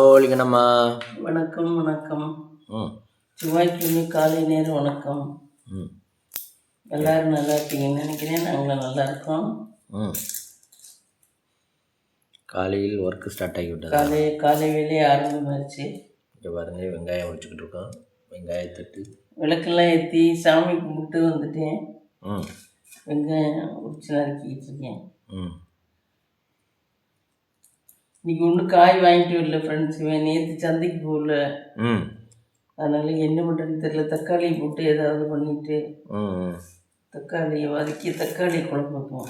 தோழிக்கணம்மா வணக்கம் வணக்கம். ம். செவ்வாய்க்கிழமை காலை நேரம் வணக்கம். ம். எல்லாரும் நல்லா இருக்கீங்கன்னு நினைக்கிறேன். நாங்கள் நல்லா இருக்கோம். ம். காலையில் ஒர்க்கு ஸ்டார்ட் ஆகிவிட்டது? காலை காலை வேலையே ஆரம்பமாச்சு. இங்கே பாருங்க வெங்காயம் உரிச்சுக்கிட்டு இருக்கோம். வெங்காயத்தட்டு விளக்கெல்லாம் ஏற்றி சாமி கும்பிட்டு வந்துட்டேன். ம். வெங்காயம் உரிச்சு நறுக்கிட்டு இருக்கேன். ம். இன்னைக்கு ஒன்றும் காய் வாங்கிட்டு வரல ஃப்ரெண்ட்ஸ் நேற்று சந்தைக்கு போகல. ம். அதனால என்ன பண்ணுறதுன்னு தெரியல. தக்காளி போட்டு ஏதாவது பண்ணிட்டு தக்காளியை வதக்கி தக்காளி குழம்பு வைப்போம்.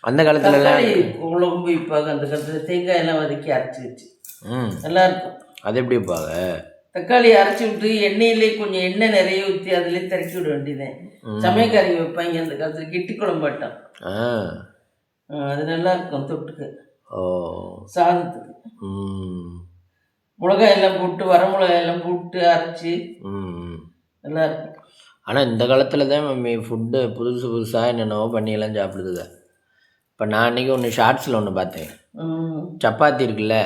அந்த தக்காளி குழம்பு வைப்பாங்க. அந்த காலத்தில் தேங்காய் எல்லாம் வதக்கி அரைச்சி வச்சு. ம். நல்லா இருக்கும். அது எப்படி வைப்பாங்க? தக்காளி அரைச்சி விட்டு எண்ணெயிலே கொஞ்சம் எண்ணெய் நிறைய ஊற்றி அதிலே திறக்கி விட வேண்டியதேன் சமயக்காரங்க வைப்பாங்க அந்த காலத்தில் கெட்டி குழம்பாட்டம் ஆ. அது நல்லா இருக்கும் தொட்டுக்கு. ஓ. சாதத்துக்கு. மிளகாய் எல்லாம் போட்டு வர மிளகாய் எல்லாம் போட்டு அரைச்சி ம். நல்லா இருக்கும். ஆனால் இந்த காலத்தில் தான் மம்மி ஃபுட்டு புதுசு புதுசாக என்னென்னவோ பண்ணியெல்லாம் சாப்பிடுதுங்க. இப்போ நான் அன்றைக்கி ஒன்று ஷார்ட்ஸில் ஒன்று பார்த்தேன். சப்பாத்தி இருக்குல்ல?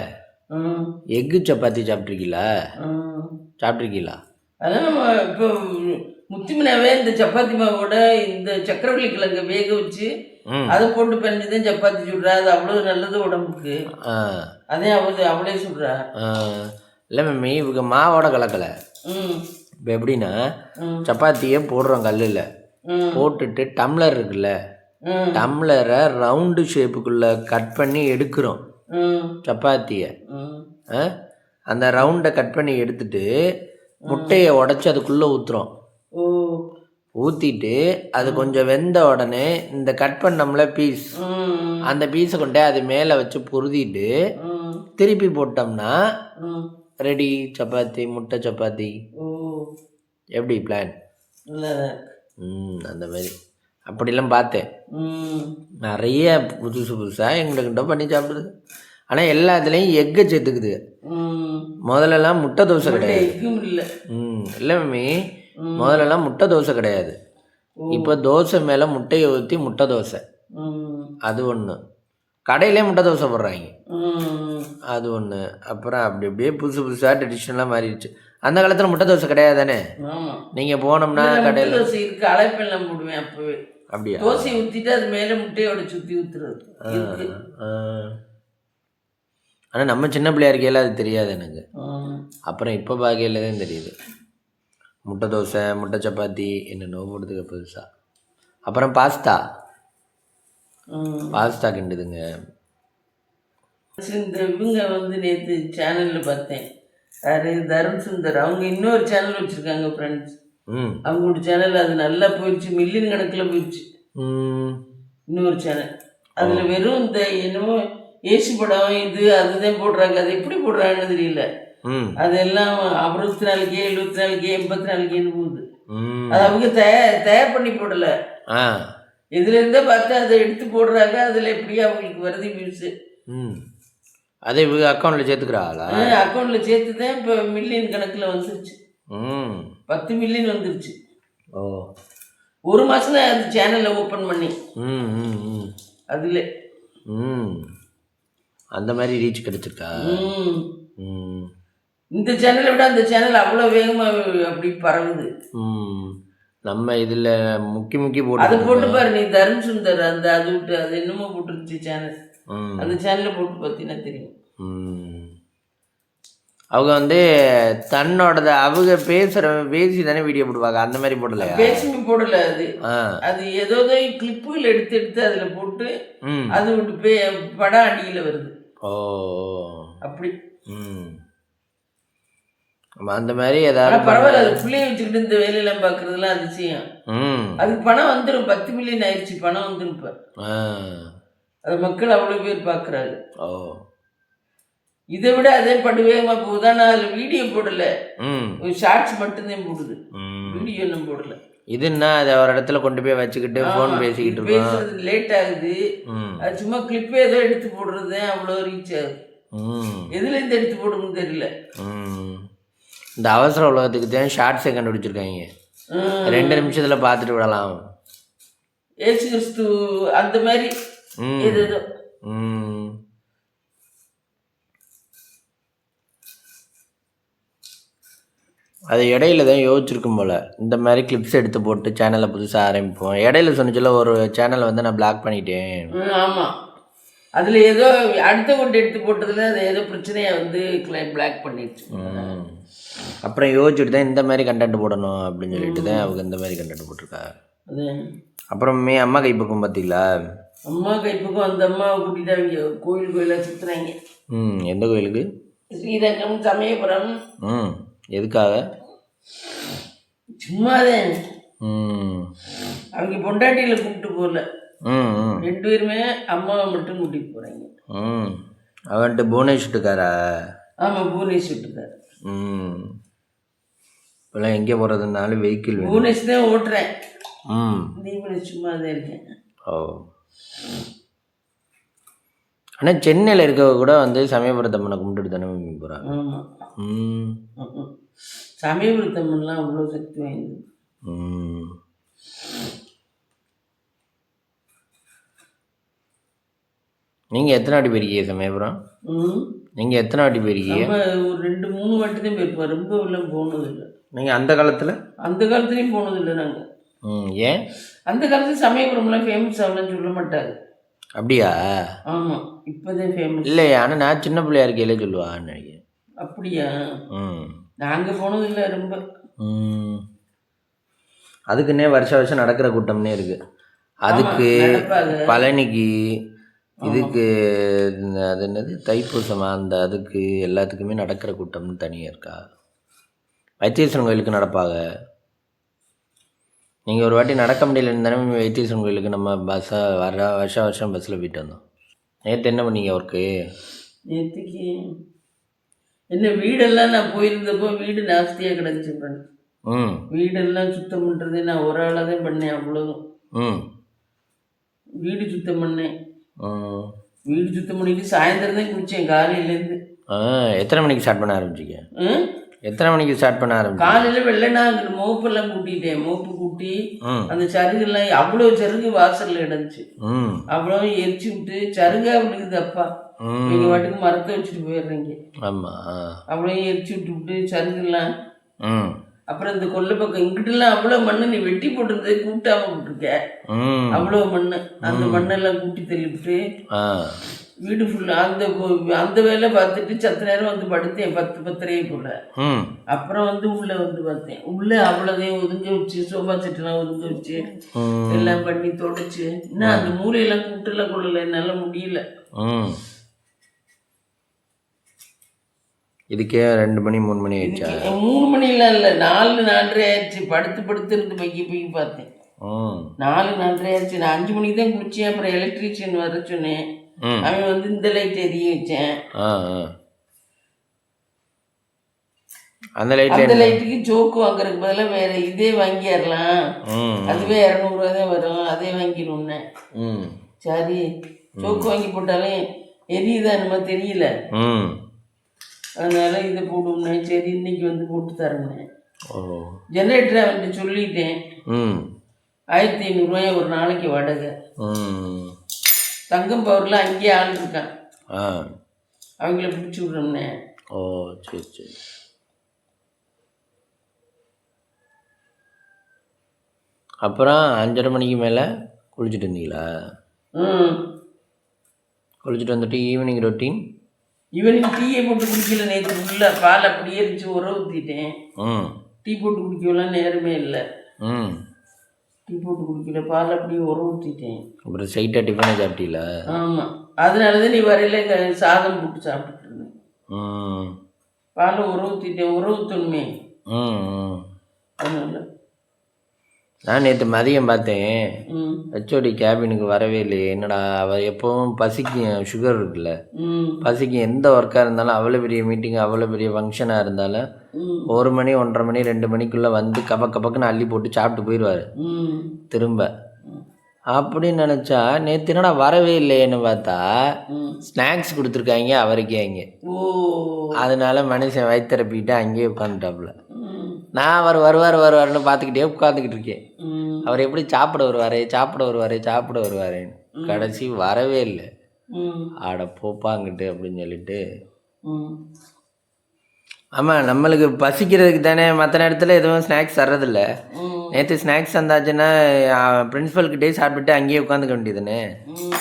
எக்கு சப்பாத்தி சாப்பிட்ருக்கீங்களா சாப்பிட்ருக்கீங்களா அதான் நம்ம இப்போ முத்துமினாவே இந்த சப்பாத்தி மாவோட இந்த சக்கரவள்ளி கிழங்க வேக வச்சு அதை போட்டு பிணைஞ்சு தான் சப்பாத்தி சுடுறா. அது அவ்வளோ நல்லது உடம்புக்கு. அதே அவளே அவளே சுடுறா. இல்லை மம்மி இவங்க மாவோட கலக்கலை. இப்போ எப்படின்னா சப்பாத்தியை போடுறோம் கல்லில். போட்டுட்டு டம்ளர் இருக்குல்ல டம்ளரை ரவுண்டு ஷேப்புக்குள்ளே கட் பண்ணி எடுக்கிறோம். சப்பாத்தியை? அந்த ரவுண்டை கட் பண்ணி எடுத்துட்டு முட்டையை உடச்சி அதுக்குள்ளே ஊற்றுறோம் ஊற்றிட்டு அது கொஞ்சம் வெந்த உடனே இந்த கட் பண்ணோம்ல பீஸ் அந்த பீஸை கொண்டே அது மேலே வச்சு பொருதிட்டு திருப்பி போட்டோம்னா ரெடி சப்பாத்தி முட்டை சப்பாத்தி. எப்படி பிளான் ம் அந்த மாதிரி. அப்படிலாம் பார்த்தேன். நிறைய புதுசு புதுசாக எங்களுக்கிட்ட பண்ணி சாப்பிடுது. ஆனால் எல்லாத்துலேயும் எக்கை சேர்த்துக்குது. முதல்லலாம் முட்டை தோசை கிடையாது. ம் இல்லை மம்மி. முதல்லலாம் முட்டை தோசை கிடையாது. இப்போ தோசை மேலே முட்டையை ஊற்றி முட்டை தோசை. அது ஒன்று கடையிலே முட்டை தோசை போடுறாங்க. அது ஒன்று அப்புறம் அப்படி அப்படியே புதுசு புதுசாக ட்ரெடிஷ்னலாக மாறிடுச்சு. அந்த காலத்தில் முட்டை தோசை கிடையாது தானே நீங்கள் போனோம்னா கடையில் தோசை இருக்கு அழைப்பெல்லாம் போடுவேன் அப்பவே. அப்படியா? தோசையை ஊற்றிட்டு அது மேலே முட்டையோட சுற்றி ஊற்றுறது ஆனால் நம்ம சின்ன பிள்ளையா இருக்கையில அது தெரியாது எனக்கு. அப்புறம் இப்போ பார்க்கையில தான் தெரியுது. முட்டை தோசை முட்டை சப்பாத்தி என்னென்னவோ போடுறதுக்கு புதுசாக அப்புறம் பாஸ்தா. பாஸ்தா கிண்டுதுங்க. இவங்க வந்து நேற்று சேனலில் பார்த்தேன். யாரு? தருண் சுந்தர். அவங்க இன்னொரு சேனல் வச்சுருக்காங்க ஃப்ரெண்ட்ஸ் அவங்களோட சேனல் அது நல்லா போயிடுச்சு. மில்லியன் கணக்கில் போயிடுச்சு. இன்னொரு சேனல் அதில் வெறும் இந்த என்னமோ ஏசி படம் இது அதுதான் போடுறாங்க. அது எப்படி போடுறாங்கன்னு தெரியல. அதெல்லாம் அறுபத்தி நாலு கே எழுபத்தி நாலு கே எண்பத்தி நாலு கேன்னு போகுது அது அவங்க தயார் தயார் பண்ணி போடல. இதுல இருந்தே பார்த்து அதை எடுத்து போடுறாங்க. அதில் எப்படியா அவங்களுக்கு வருது வியூஸு ம். அதை இவங்க அக்கௌண்ட்டில் சேர்த்துக்கிறாளா? அக்கௌண்ட்டில் சேர்த்து தான் இப்போ மில்லியன் கணக்கில் வந்துருச்சு. ம். பத்து மில்லியன் வந்துருச்சு. ஓ. ஒரு மாதம் தான் அந்த சேனலை ஓப்பன் பண்ணி. ம் ம் ம். அதில். ம். அந்த மாதிரி ரீச் கிடைச்சிருக்கா? ம். ம். இந்த சேனலை விட அந்த சேனல் அவ்வளோ வேகமாக அப்படி பரவுது. ம். நம்ம இதில் முக்கி முக்கி அதை போட்டு போட்டு பாரு நீ தருண் சுந்தர் அந்த அது விட்டு அது என்னமோ போட்டுருந்துச்சு சேனல் அந்த சேனலை போட்டு பார்த்தீங்கன்னா தெரியும். அவங்க வந்து தன்னோடத அவங்க பேசுகிற பேசி தானே வீடியோ போடுவாங்க. அந்த மாதிரி போடலையா? பேசுமே போடல அது. அது ஏதோ கிளிப்புகள் எடுத்து எடுத்து அதில் போட்டு அது விட்டு பே படம் அடியில் வருது. ஓ அப்படி. அந்த மாதிரி ஏதாவது பரவாயில்ல அது பிள்ளைய வச்சுக்கிட்டு இந்த வேலையெல்லாம் பார்க்குறதுலாம் அதிசயம். அதுக்கு பணம் வந்துடும் பத்து மில்லியன் ஆயிடுச்சு பணம் வந்துடும் இப்போ. அது மக்கள் அவ்வளோ பேர் பார்க்குறாங்க ஓ. இதை விட அதே படுவேகமாக போகுது. அதில் வீடியோ போடல. ம். ஒரு ஷார்ட்ஸ் மட்டும்தான் போடுது. வீடியோ இன்னும் போடல. இதுன்னா அதை ஒரு இடத்துல கொண்டு போய் வச்சுக்கிட்டு ஃபோன் பேசிக்கிட்டு பேசுறது லேட் ஆகுது. அது சும்மா கிளிப்பே ஏதோ எடுத்து போடுறது அவ்வளோ ரீச் ஆகுது. எதுலேருந்து எடுத்து போடுன்னு தெரியல. இந்த அவசர உலகத்துக்கு தான் ஷார்ட்ஸை கண்டுபிடிச்சிருக்காங்க. ரெண்டு நிமிஷத்தில் பார்த்துட்டு விடலாம். ஏசு கிறிஸ்து அந்த மாதிரி இது இது ம். அது இடையில தான் யோசிச்சிருக்கும் போல். இந்த மாதிரி கிளிப்ஸ் எடுத்து போட்டு சேனலை புதுசாக ஆரம்பிப்போம். இடையில சொன்னிச்சுல ஒரு சேனலை வந்து நான் பிளாக் பண்ணிட்டேன். ம், ஆமா. அதுல ஏதோ அடுத்த கொண்டு எடுத்து போட்டதுல அது ஏதோ பிரச்சனையை வந்து பிளாக் பண்ணிடுச்சு. ம். அப்புறம் யோசிச்சுட்டு தான் இந்த மாதிரி கண்டென்ட் போடணும் அப்படின்னு சொல்லிட்டு தான் அவங்க இந்த மாதிரி கண்டென்ட் போட்டிருக்கா அப்புறமே அம்மா கைப்பக்கம் பார்த்தீங்களா? அம்மா கைப்புக்கும் அந்த அம்மாவை கூட்டிட்டு அவங்க கோயில் கோயிலாக சுத்துறாங்க. ம் எந்த கோயிலுக்கு? ஸ்ரீரங்கம் சமயபுரம். ம் எதுக்காக? சும்மாதான். ம். அவங்க பொண்டாட்டியில கூப்பிட்டு போகல. ம் ம். ரெண்டு பேருமே அம்மாவை மட்டும் கூட்டிட்டு போறாங்க. ம் அவன்ட்டு புவனேஸ்வட்டுக்காரா ஆமா புவனேஷ் விட்டுக்காரு ம். இப்போல்லாம் எங்கே போகிறதுனாலும் வெஹிக்கிள் புவனேஷ் தான் ஓட்டுறேன். ம். தீபனேஷ் சும்மா தான் இருக்கேன். ஓ. ஆனால் சென்னையில் இருக்கவங்க கூட வந்து சமயபுரத்தம்மனை கும்பிட்டுட்டு தானே போகிறாங்க ஆமா. ம். ம்ம். சமயபுரத்தம்மன்லாம் அவ்வளோ சக்தி வாய்ந்தது. ம். நீங்கள் எத்தனை வாட்டி போயிருக்கீங்க சமயபுரம்? நீங்கள் எத்தனை வாட்டி போயிருக்கீங்க? ஒரு ரெண்டு மூணு வாட்டி தான் போயிருப்போம். ரொம்ப எல்லாம் போனது இல்லை நீங்கள் அந்த காலத்தில்? அந்த காலத்துலேயும் போனது இல்லை நாங்கள் ம். ஏன்? அந்த காலத்துல சமயபுரம்லாம் ஃபேமஸ் ஆகலன்னு சொல்ல மாட்டாங்க அப்படியா? ஆமாம் இப்போதான் ஃபேமஸ் இல்லையா ஆனால் நான் சின்ன பிள்ளையா இருக்கையிலே சொல்லுவான்னு நினைக்கிறேன். அப்படியா? ம். நாங்கள் போனது இல்லை ரொம்ப. ம். அதுக்குன்னே வருஷ வருஷம் நடக்கிற கூட்டம்னே இருக்கு. அதுக்கு பழனிக்கு இதுக்கு இந்த- அது என்னது? தைப்பூசமா அந்த அதுக்கு எல்லாத்துக்குமே நடக்கிற கூட்டம்னு தனியாக இருக்கா? வைத்தீஸ்வரன் கோயிலுக்கு நடப்பாங்க. நீங்கள் ஒரு வாட்டி நடக்க முடியலன்னு தானே வைத்தீஸ்வரன் கோயிலுக்கு நம்ம பஸ்ஸை வர வருஷம் வருஷம் பஸ்ஸில் போயிட்டு வந்தோம். நேற்று என்ன பண்ணீங்க ஒர்க்கு நேற்றுக்கு என்ன வீடெல்லாம் நான் போயிருந்தப்போ வீடு நாஸ்தியாக கிடந்துச்சு ஃப்ரெண்ட் ம். வீடெல்லாம் சுத்தம் பண்ணுறது நான் ஒரு ஆளாக தான் பண்ணேன் அவ்வளோதும் ம். வீடு சுத்தம் பண்ணேன். வீடு சுத்தம் பண்ணிட்டு சாயந்தரம் தான் குளித்தேன் காலையிலேருந்து. ஆ எத்தனை மணிக்கு ஸ்டார்ட் பண்ண ஆரம்பிச்சிங்க? எத்தனை மணிக்கு ஸ்டார்ட் பண்ண ஆரம்பிச்சு காலையில் வெள்ளனா மோப்பெல்லாம் கூட்டிட்டேன். மோப்பு கூட்டி அந்த சருகுலாம் அவ்வளோ சருகு வாசலில் கிடந்துச்சு. ம். அவ்வளோ எரிச்சு விட்டு சருகா விழுகுது அப்பா. ம். நீங்கள் வாட்டுக்கு மரத்தை வச்சுட்டு போயிடுறீங்க ஆமாம் அவ்வளோ எரிச்சு விட்டு விட்டு சருகுலாம். அப்புறம் இந்த கொல்லை பக்கம் இங்கிட்டலாம் அவ்வளோ மண்ணு நீ வெட்டி போட்டிருந்தது கூட்டாம போட்டிருக்க. ம். அவ்வளோ மண்ணு. அந்த மண்ணெல்லாம் கூட்டி தள்ளிவிட்டு வீடு ஃபுல்லாக அந்த அந்த வேலை பார்த்துட்டு சத்த நேரம் வந்து படுத்தேன் பத்து பத்தரையே போல. அப்புறம் வந்து உள்ளே வந்து பார்த்தேன். உள்ளே அவ்வளோதையும் ஒதுங்க வச்சு சோஃபா செட்டெல்லாம் ஒதுங்க வச்சு எல்லாம் பண்ணி தொடச்சு. இன்னும் அந்த மூலையெல்லாம் கூட்டெல்லாம் கொள்ளல என்னால் முடியல. இதுக்கே ரெண்டு மணி மூணு மணி ஆயிடுச்சா? மூணு மணிலாம் இல்லை நாலு நாலரை ஆயிடுச்சு. படுத்து படுத்து இருந்து பைக்கி போய் பார்த்தேன். நாலு நாலரை ஆயிடுச்சு. நான் அஞ்சு மணிக்கு தான் குளிச்சேன். அப்புறம் எலக்ட்ரீஷியன் வர சொன்னேன். அவன் வந்து இந்த லைட் எரிய வச்சேன். அந்த லைட்டில் அந்த லைட்டுக்கு ஜோக்கு வாங்குறதுக்கு பதிலாக வேற இதே வாங்கிடலாம் அதுவே இரநூறுவா தான் வரும். அதே வாங்கிடுவோன்னே ம். சரி. ஜோக்கு வாங்கி போட்டாலும் எரியுதா என்னமோ தெரியல. அதனால இதை போடுவோம்னே சரி இன்னைக்கு வந்து போட்டு தரேன்னே ஜெனரேட்டரை அவன்கிட்ட சொல்லிட்டேன். ஆயிரத்தி ஐநூறுரூவாய் ஒரு நாளைக்கு வாடகை? தங்கம் பவரில் அங்கேயே ஆள் இருக்கான் ஆ. அவங்கள பிடிச்சி விட்றோம்னே. ஓ சரி சரி. அப்புறம் அஞ்சரை மணிக்கு மேலே குளிச்சுட்டு இருந்தீங்களா ம். குளிச்சுட்டு வந்துட்டு ஈவினிங் ரொட்டீன் இவனுக்கு டீயை போட்டு குடிக்கல நேற்று ஃபுல்லாக பால் அப்படியே இருந்துச்சு உர ஊற்றிட்டேன் ம். டீ போட்டு குடிக்கலாம் நேரமே இல்லை. ம். டீ போட்டு குடிக்கல பால் அப்படியே உர ஊற்றிட்டேன் அப்புறம் சைட்டாக டிஃபனே சாப்பிட்டீங்களா ஆமாம் அதனால தான் நீ வரையில சாதம் போட்டு சாப்பிட்டுட்டு இருந்தேன். ம். பாலை உர ஊற்றிட்டேன் உர ஊற்றணுமே ம். அதனால. நான் நேற்று மதியம் பார்த்தேன். ஹெச்ஓடி கேபினுக்கு வரவே இல்லையே. என்னடா அவள் எப்போவும் பசிக்கும் சுகர் இருக்குல்ல. பசிக்கும் எந்த ஒர்க்காக இருந்தாலும் அவ்வளோ பெரிய மீட்டிங் அவ்வளோ பெரிய ஃபங்க்ஷனாக இருந்தாலும் ஒரு மணி ஒன்றரை மணி ரெண்டு மணிக்குள்ளே வந்து கப கபக்குன்னு அள்ளி போட்டு சாப்பிட்டு போயிடுவார் திரும்ப. அப்படின்னு நினச்சா நேற்று என்னடா வரவே இல்லையேன்னு பார்த்தா ஸ்நாக்ஸ் கொடுத்துருக்காங்க அவருக்கே அங்கே. ஓ. அதனால மனுஷன் வயிற்றுறப்பிட்டு அங்கேயே உட்காந்துட்டாப்புல. நான் அவர் வருவார் வருவாருன்னு பார்த்துக்கிட்டே உட்காந்துக்கிட்டு இருக்கேன். அவர் எப்படி சாப்பிட வருவார் சாப்பிட வருவார் சாப்பிட வருவாருன்னு. கடைசி வரவே இல்லை. ஆட போப்பாங்கிட்டு அப்படின்னு சொல்லிட்டு. ஆமாம் நம்மளுக்கு பசிக்கிறதுக்கு தானே மற்ற நேரத்தில் எதுவும் ஸ்நாக்ஸ் தர்றதில்ல. நேற்று ஸ்நாக்ஸ் தந்தாச்சுன்னா பிரின்ஸிபல்கிட்டே சாப்பிட்டுட்டு அங்கேயே உட்காந்துக்க வேண்டியதுனே ம்.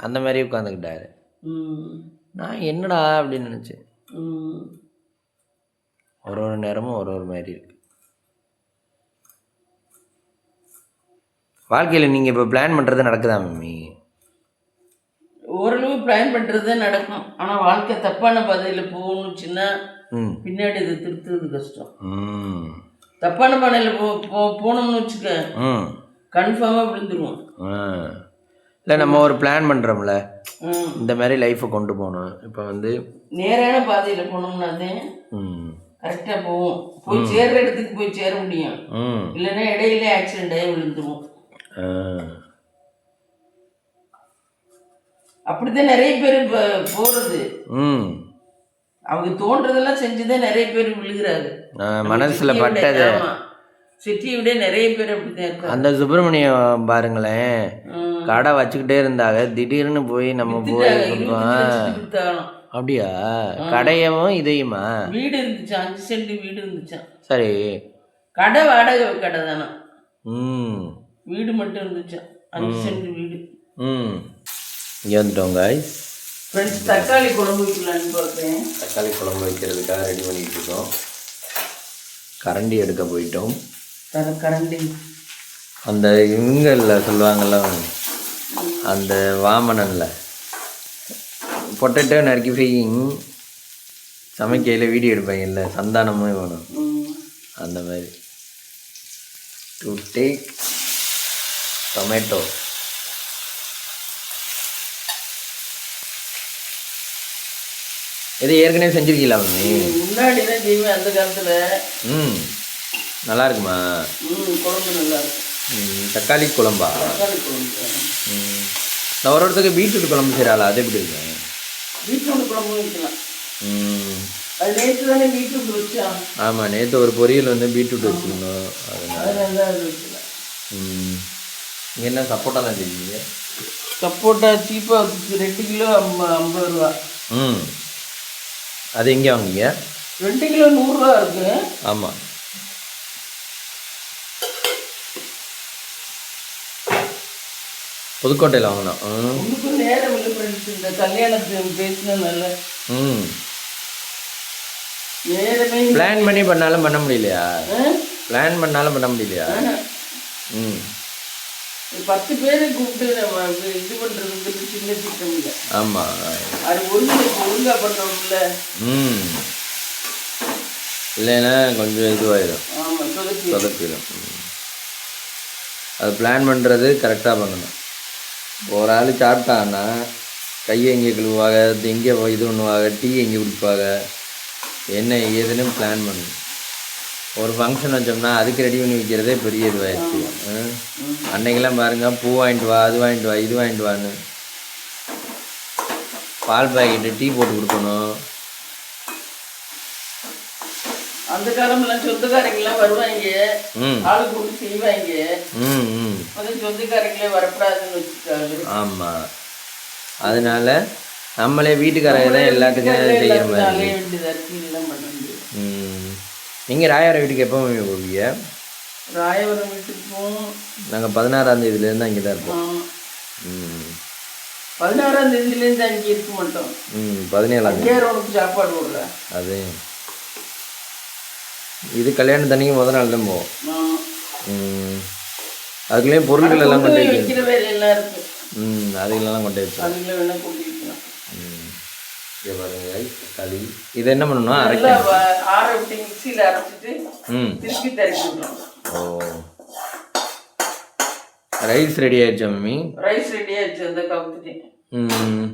அந்த மாதிரி உட்காந்துக்கிட்டாரு நான் என்னடா அப்படின்னு நினச்சேன். ஒரு ஒரு நேரமும் ஒரு ஒரு மாதிரி இருக்கு. வாழ்க்கையில் நீங்கள் இப்போ பிளான் பண்ணுறது நடக்குதா மம்மி? ஓரளவு பிளான் பண்ணுறது நடக்கும். ஆனால் வாழ்க்கை தப்பான பாதையில் போகணுச்சுன்னா பின்னாடி இதை திருத்துறது கஷ்டம். தப்பான பாதையில் போ போ போனோம்னு வச்சுக்க ம். கன்ஃபார்மாக விழுந்துருவோம். இல்லை நம்ம ஒரு பிளான் பண்ணுறோம்ல இந்த மாதிரி லைஃப்பை கொண்டு போகணும். இப்போ வந்து நேரான பாதையில் போனோம்னா தான் கரெக்டாக போவோம். போய் சேர்ற இடத்துக்கு போய் சேர முடியும். இல்லைன்னா இடையில ஆக்சிடென்ட் ஆகி விழுந்துருவோம். அப்படிதான் நிறைய பேர் இப்போ போகிறது ம். அவங்க தோன்றதெல்லாம் செஞ்சுதான் நிறைய பேர் விழுகிறாரு மனசில் பட்டது. சிட்டியை விட நிறைய பேர் அப்படிதான் இருக்காங்க. அந்த சுப்பிரமணியம் பாருங்களேன். கடை வச்சுக்கிட்டே இருந்தாங்க திடீர்னு போய் நம்ம போய். அப்படியா? கடையவும் இதையுமா? வீடு இருந்துச்சு. அஞ்சு சென்ட் வீடு இருந்துச்சான் சரி. கடை வாடகை கடை தானே ம். வீடு மட்டும் இருந்துச்சான் அஞ்சு சென்ட் வீடு. ம். இங்கே வந்துட்டோம் guys. ஃப்ரெண்ட்ஸ் தக்காளி குழம்பு வைக்கலான்னு பார்த்தேன் தக்காளி குழம்பு வைக்கிறதுக்காக ரெடி பண்ணிட்டு இருக்கோம். கரண்டி எடுக்க போயிட்டோம். தர கரண்டி. அந்த இவங்கள்ல சொல்லுவாங்கல்ல அந்த வாமனன்ல. பொட்டேட்டோ நறுக்கி ஃப்ரீயிங் சமைக்கையில் வீடியோ எடுப்பாங்கல்ல சந்தானமும் வேணும். அந்த மாதிரி. டு டேக் டொமேட்டோ இது ஏற்கனவே செஞ்சிருக்கீங்களா மம்மி? முன்னாடி தான் செய்வேன் அந்த காலத்தில். ம் நல்லா இருக்குமா ம் குழம்பு நல்லா இருக்கும் தக்காளி குழம்பா? தக்காளி குழம்பு. ம். நான் ஒரு ஒருத்தருக்கு பீட்ரூட் குழம்பு செய்கிறாளா அது எப்படி இருக்கு பீட்ரூட் குழம்பு வைக்கலாம் ம். அது நேற்று தானே பீட்ரூட் வச்சான் ஆமாம் நேற்று ஒரு பொரியல் வந்து பீட்ரூட் வச்சுக்கணும் அதனால. ம். என்ன சப்போட்டாலாம் செய்வீங்க சப்போட்டா சீப்பாக ரெண்டு கிலோ ஐம்ப ஐம்பது ரூபா. ம். அது எங்கே வாங்குவீங்க ரெண்டு கிலோ நூறுரூவா இருக்கு. ஆமாம் புதுக்கோட்டையில் வாங்கினோம் ம். உங்களுக்கு நேரம் இல்லை ஃப்ரெண்ட்ஸ் இந்த கல்யாணத்துக்கு பேசினா நல்ல. ம். நேரமே பிளான் பண்ணி பண்ணாலும் பண்ண முடியலையா? பிளான் பண்ணாலும் பண்ண முடியலையா? ம். பத்து பேரை கூப்பிட்டு நம்ம இது பண்ணுறதுங்கிறது சின்ன திட்டம் இல்லை. ஆமாம் அது ஒழுங்கு ஒழுங்கா பண்ணுறோம்ல ம். இல்லைன்னா கொஞ்சம் இதுவாயிடும் ஆமாம் சொதப்பி சொதப்பிடும் ம். அது பிளான் பண்ணுறது கரெக்டாக பண்ணணும். ஒரு ஆள் சாப்பிட்டான்னா கையை எங்கே கழுவுவாங்க எங்கே இது பண்ணுவாங்க டீ எங்கே குடிப்பாங்க என்ன ஏதுன்னு பிளான் பண்ணணும். ஒரு ஃபங்க்ஷன் வச்சோம்னா அதுக்கு ரெடி பண்ணி வைக்கிறதே பெரிய இதுவாயிடுச்சு. அன்னைக்கெல்லாம் பாருங்க பூ வாங்கிட்டு வா அது வாங்கிட்டு வா இது வாங்கிட்டு வான்னு. பால் பாக்கெட்டு டீ போட்டு கொடுக்கணும். அந்த சொந்தக்காரங்கெல்லாம் வருவாங்க. ஆளு கூட்டி செய்வாங்க. சொந்தக்காரங்களே வரக்கூடாதுன்னு அதனால நம்மளே வீட்டுக்காரங்க தான் எல்லாத்துக்கும் செய்கிற மாதிரி அலைய வேண்டியதாக இருக்கு இதெல்லாம் பண்ண முடியும் ம் நீங்கள் ராயார வீட்டுக்கு எப்போ போவீங்க? ராயவரம் வீட்டுக்கு போகணும் நாங்கள் பதினாறாம் தேதியிலேருந்து அங்கே தான் இருப்போம். ம். பதினாறாம் தேதியிலேருந்து அங்கே இருக்க மாட்டோம். ம் பதினேழாம் தேதி. சாப்பாடு போடுற அது. இது கல்யாணம் தண்ணிக்கு முத நாள் தான் போவோம். ம். அதுக்குள்ளேயும் பொருட்கள் எல்லாம் கொண்டு வைக்கிற ம் அதுகளெல்லாம் கொண்டு வச்சோம் அதுல வேணா கொண்டு வைக்கலாம் ம் இங்கே பாருங்க தக்காளி இதை என்ன பண்ணணும் அரைக்க நல்லா வ- ஆற விட்டு மிக்சியில் அரைச்சிட்டு ம். திருப்பி விடணும். ஓ. ரைஸ் ரெடி ஆயிடுச்சா மம்மி? ரைஸ் ரெடியாச்சு அந்த கவுத்துட்டேன் ம்.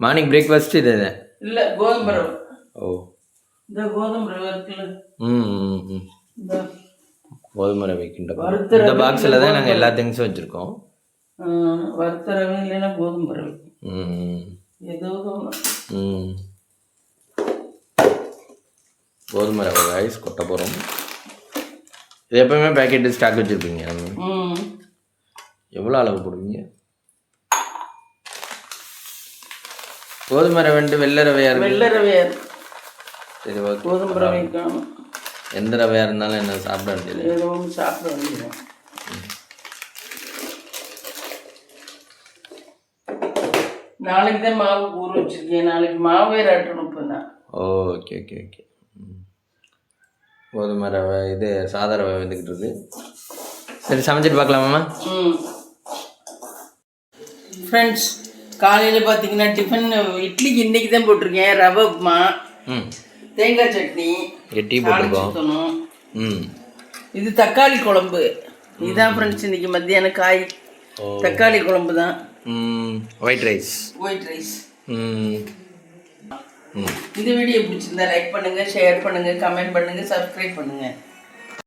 மார்னிங் பிரேக்ஃபாஸ்ட் இது தான் இல்லை கோதுமை ரவை ஓ. இந்த கோதுமை ரவை இருக்குல்ல. ம் ம் கோதுமை ரவை கிண்ட வறுத்த இந்த பாக்ஸில் தான் நாங்கள் எல்லா திங்ஸும் வச்சுருக்கோம். வறுத்த ரவை இல்லைன்னா கோதுமை ரவை. ம். கோதுமை ரவை ரைஸ் கொட்ட போகிறோம் இது எப்போயுமே பேக்கெட்டு ஸ்டாக் வச்சுருப்பீங்க. எவ்வளோ அளவு போடுவீங்க? கோதுமை ரவைன்ட்டு வெள்ளை ரவையார் வெள்ளை ரவையார் சரி ஓகே கோதுமை ரவைக்கான. எந்த ரவையாக இருந்தாலும் என்ன சாப்பிட வேண்டியது? எதுவும் சாப்பிட வேண்டியது நாளைக்கு தான் மாவு ஊற வச்சிருக்கேன். நாளைக்கு மாவே ராட்டணும் இப்போ நான். Okay okay okay. கோதுமை ரவை இது சாதா ரவை வந்துக்கிட்டு இருக்கு. சரி சமைச்சிட்டு பார்க்கலாமாம்மா ம். ஃப்ரெண்ட்ஸ் காலையில் பார்த்தீங்கன்னா டிஃபன் இட்லிக்கு இன்னைக்கு தான் போட்டிருக்கேன். ரவை உப்புமா ம். தேங்காய் சட்னி இங்கே டீ போட்டிருக்கோம் ம். இது தக்காளி குழம்பு. இதுதான் ஃப்ரெண்ட்ஸ் இன்னைக்கு மத்தியானம் காய். தக்காளி குழம்பு தான் ஒயிட் ரைஸ் ஒயிட் ரைஸ் இந்த வீடியோ பிடிச்சிருந்தா லைக் பண்ணுங்க ஷேர் பண்ணுங்க கமெண்ட் பண்ணுங்க சப்ஸ்கிரைப் பண்ணுங்க.